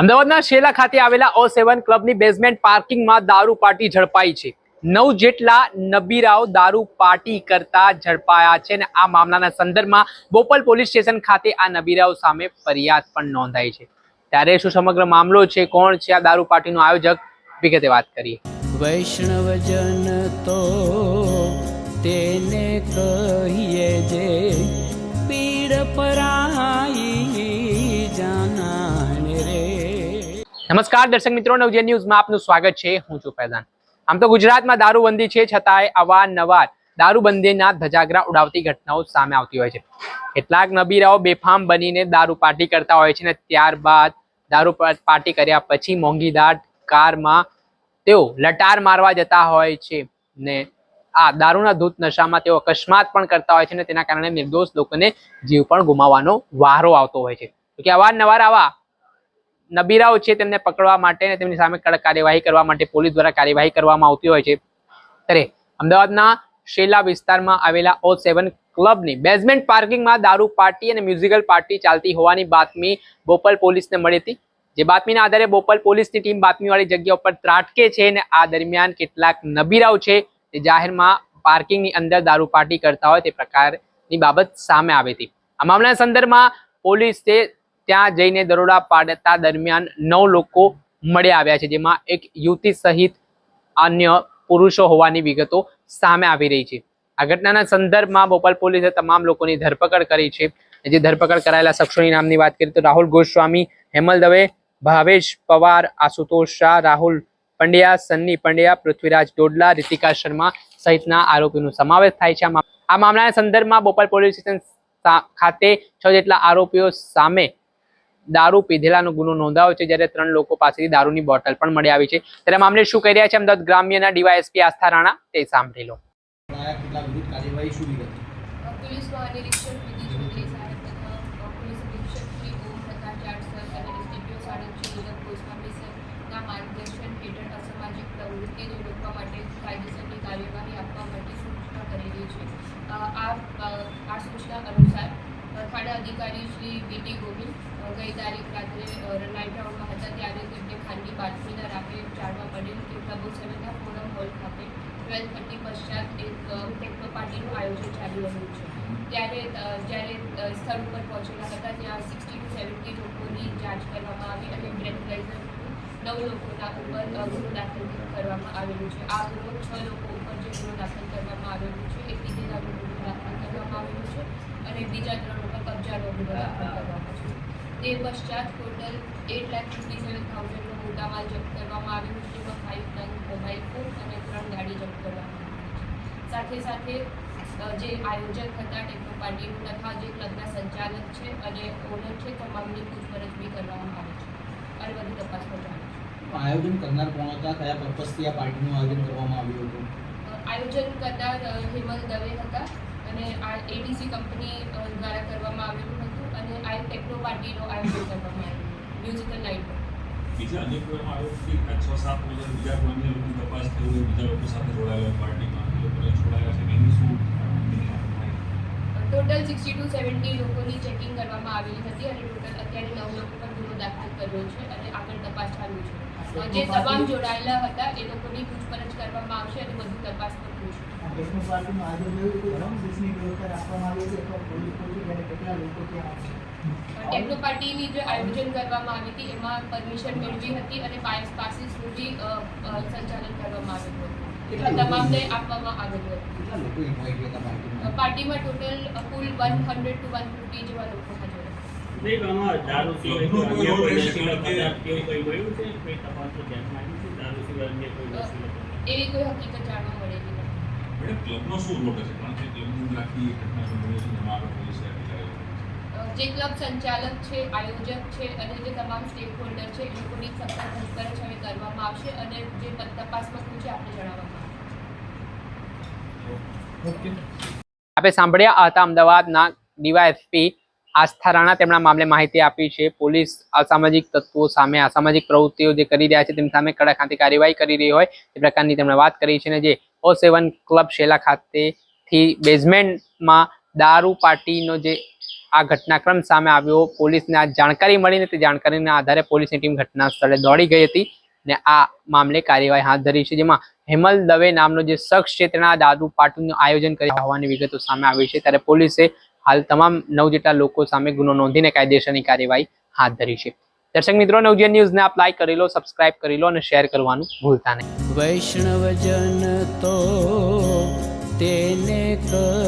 અમદાવાદના શેલા ખાતે આવેલા ઓ સેવન ક્લબની બેઝમેન્ટ પાર્કિંગમાં દારૂ પાર્ટી ઝડપાઈ છે. નવ જેટલા નબીરાઓ દારૂ પાર્ટી કરતા ઝડપાયા છે અને આ મામલાના સંદર્ભમાં બોપલ પોલીસ સ્ટેશન ખાતે આ નબીરાઓ સામે ફરિયાદ પણ નોંધાઈ છે. ત્યારે શું સમગ્ર મામલો છે? કોણ છે આ દારૂ પાર્ટીનો આયોજક? વિગતે વાત કરીએ. વૈષ્ણવજન તો તેને કહીએ જે નમસ્કાર, દર્શક મિત્રો, નવજે ન્યૂઝમાં આપનું સ્વાગત છે. હું છું ફૈઝાન. આમ તો ગુજરાતમાં દારૂબંધી છે, છતાંય અવારનવાર દારૂબંધીના ધજાગરા ઉડાવતી ઘટનાઓ સામે આવતી હોય છે. કેટલાક નબીરાઓ બેફામ બનીને દારૂ પાર્ટી કરતા હોય છે ને ત્યારબાદ દારૂ પાર્ટી કર્યા પછી મોંઘીદાટ કારમાં તેઓ લટાર મારવા જતા હોય છે ને આ દારૂના ધૂત નશામાં તેઓ અકસ્માત પણ કરતા હોય છે ને તેના કારણે નિર્દોષ લોકોને જીવ પણ ગુમાવવાનો વારો આવતો હોય છે. કે અવારનવાર આવા નબીરાઓ છે તેમને પકડવા માટે અને તેમની સામે કડક કાર્યવાહી કરવા માટે પોલીસ દ્વારા કાર્યવાહી કરવામાં આવતી હોય છે. ત્યારે અમદાવાદના શેલા વિસ્તારમાં આવેલા ઓ સેવન ક્લબની બેઝમેન્ટ પાર્કિંગમાં દારૂ પાર્ટી અને મ્યુઝિકલ પાર્ટી ચાલતી હોવાની બાતમી બોપલ પોલીસને મળી હતી. જે બાતમીના આધારે બોપલ પોલીસની ટીમ બાતમીવાળી જગ્યા ઉપર ત્રાટકે છે અને આ દરમિયાન કેટલાક નબીરાઓ છે તે જાહેરમાં પાર્કિંગની અંદર દારૂ પાર્ટી કરતા હોય તે પ્રકારની બાબત સામે આવી હતી. આ મામલાના સંદર્ભમાં પોલીસે ત્યાં જઈને દરોડા પાડતા દરમિયાન નવ લોકો મળી આવ્યા છે, જેમાં એક યુવતી સહિત અન્ય પુરુષો હોવાની વિગતો સામે આવી રહી છે. આ ઘટનાના સંદર્ભમાં ભોપાલ પોલીસે તમામ લોકોની ધરપકડ કરી છે. જે ધરપકડ કરાયેલા શખ્સોની નામની વાત કરીએ તો રાહુલ ગોસ્વામી, હેમલ દવે, ભાવેશ પવાર, આશુતોષ શાહ, રાહુલ પંડ્યા, સન્ની પંડ્યા, પૃથ્વીરાજ ડોડલા, રીતિકા શર્મા સહિતના આરોપીનો સમાવેશ થાય છે. આ મામલાના સંદર્ભમાં બોપલ પોલીસ સ્ટેશન ખાતે છ જેટલા આરોપીઓ સામે દારૂ પીધેલાનો ગુનો નોંધાયો છે જ્યારે ત્રણ લોકો પાસેથી દારૂની બોટલ પણ મળી આવી છે. ત્યારે મામલે શું કહી રહ્યા છે અમદાવાદ ગ્રામ્યના ડીવાયએસપી આસ્થા રાણા તે સાંભળી લો. કાર્યવાહી પોલીસ મહાનિરીક્ષક વિધિ ચૌધરી સાહેબ તથા પોલીસ અધિક્ષક શ્રી ઓમ પ્રકાશ જાટ સર અને ડિસ્ટ્રિક્ટ સાળંગ શ્રી નીરવ ગોસ્વામી સરના માર્ગદર્શન હેઠળ અસામાજિક પ્રવૃત્તિને રોકવા માટે કાયદેસરની કાર્યવાહી આપવા માટે સૂચના કરેલી છે. આ આ અ, અધિકારી શ્રી વીટી ગોવિંદ ગઈ તારીખ રાત્રે રનાઇટ નાઇટ રાઉન્ડમાં હતા ત્યારે તેમને ખાનગી બાતમીના રાહે જાણવા મળેલ કે સેવનના ફોરમ હોલ ખાતે ટ્વેલ્થ થર્ટી પશ્ચાત એક ટેકનો પાર્ટીનું આયોજન ચાલી રહ્યું છે. ત્યારે જ્યારે સ્થળ ઉપર પહોંચેલા હતા ત્યાં સિક્સટી ટુ સેવન્ટી લોકોની જાંચ કરવામાં આવી અને બ્રેન્ડલાઇઝર નવ લોકોના ઉપર ગુનો દાખલ કરવામાં આવેલું છે. આ ગુનો છ લોકો ઉપર જે ગુનો દાખલ કરવામાં આવેલો છે એક પીધેલાનો ગુનો દાખલ કરવામાં આવેલો છે અને બીજા ત્રણ ગુનો દાખલ છે પશ્ચાત total eight lakh fifty seven થાઉઝન્ડનો મુદ્દામાલ જપ્ત કરવામાં આવ્યો. જેમાં ફાઇવ નંગ મોબાઈલ ફોન અને ત્રણ ગાડી જપ્ત કરવામાં આવી છે. સાથે સાથે જે આયોજક હતા ટેકનો પાર્ટીનું તથા જે ક્લબના સંચાલક છે અને ઓનર છે તમામની પૂછપરછ બી કરવામાં આવે છે. અને બધી તપાસ કરવામાં આયોજન કરનાર કોણ હતા? કયા પર્પસથી આ પાર્ટીનું આયોજન કરવામાં આવ્યું હતું? આયોજન કરનાર હેમલ દવે હતા. અને આ એડીસી કંપની દ્વારા કરવામાં આવેલું હતું અને આ ટેકનો પાર્ટીનો આયોજન કરવામાં આવ્યું મ્યુઝિકલ નાઇટ બીજા અનેક કરવામાં આવ્યો કે છ સાત લોકો બીજા કોઈ તપાસ થઈ હોય, બીજા લોકો સાથે જોડાયેલા પાર્ટીમાં એ લોકોને છોડાયા છે કે એની શું એની માહિતી? ટોટલ સિક્સટી ટુ સેવન્ટી લોકોની ચેકિંગ કરવામાં આવેલી હતી અને ટોટલ અત્યારે નવ લોકો પર ગુનો દાખલ કર્યો છે અને આગળ તપાસ ચાલુ છે. જે તમામ જોડાયેલા હતા એ લોકોની પૂછપરછ કરવામાં આવશે અને બધું તપાસ પણ થશે. ટેકનો પાર્ટીની જે આયોજન કરવામાં આવી હતી એમાં પરમિશન મેળવી હતી અને પાસ પાસીસ સુધી અ, અ, સંચાલન કરવામાં આવ્યું હતું. એટલે તમામને આપવામાં આવેલું હતું કેટલા લોકો ઇન્વાઇટ હતા પાર્ટીમાં પાર્ટીમાં ટોટલ કુલ one hundred two one fifty જેવા લોકો હાજર હતા નહીં આમાં દારૂ સિવાય કોઈ અન્ય રોલ કોઈ રહેશે નશીલા કે પદાર્થ કેવું કંઈ મળ્યું છે? કોઈ તપાસનો ધ્યાનમાં આવ્યું છે? દારૂ સિવાય અન્ય કોઈ એવી કોઈ હકીકત જાણવા મળેલી નથી મેડમ ક્લબનો શું રોલ હશે કારણ કે ક્લબની આખી ઘટના સંભળાય છે એમાં આગળ પોલીસે આખી કાર્યવાહી અ, જે ક્લબ સંચાલક છે આયોજક છે અને તમામ સ્ટેક હોલ્ડર છે એ લોકોની સત્તા પૂછપરછ હવે કરવામાં આવશે અને જે તપાસમાં શું છે આપણે જણાવવામાં આપણે સાંભળ્યા હતા અમદાવાદના ડીવાયએસપી આસ્થા રાણા. તેમના મામલે માહિતી આપી છે. પોલીસ અસામાજિક તત્વો સામે અસામાજિક પ્રવૃત્તિઓ જે કરી રહ્યા છે તેમની સામે કડક હાથે કાર્યવાહી કરી રહી હોય તે પ્રકારની તેમણે વાત કરી છે. અને જે ઓ સેવન ક્લબ શેલા ખાતેથી બેઝમેન્ટમાં દારૂ પાર્ટીનો જે આ ઘટનાક્રમ સામે આવ્યો. પોલીસને આ જાણકારી મળીને તે જાણકારીના આધારે પોલીસની ટીમ ઘટના સ્થળે દોડી ગઈ હતી ને આ મામલે કાર્યવાહી હાથ ધરી છે, જેમાં હેમલ દવે નામનો જે શખ્સ છે, તેના દારૂ પાર્ટીનું આયોજન કર્યા હોવાની વિગતો સામે આવી છે. ત્યારે પોલીસે હાલ તમામ નવ જેટલા લોકો સામે ગુનો નોંધીને કાયદેસરની કાર્યવાહી હાથ ધરી છે. દર્શક મિત્રો, નવજીવન ન્યૂઝને આપ લાઈક કરી લો, સબસ્ક્રાઇબ કરી લો અને શેર કરવાનું ભૂલતા નહીં. વૈષ્ણવજન તો તેને કહીએ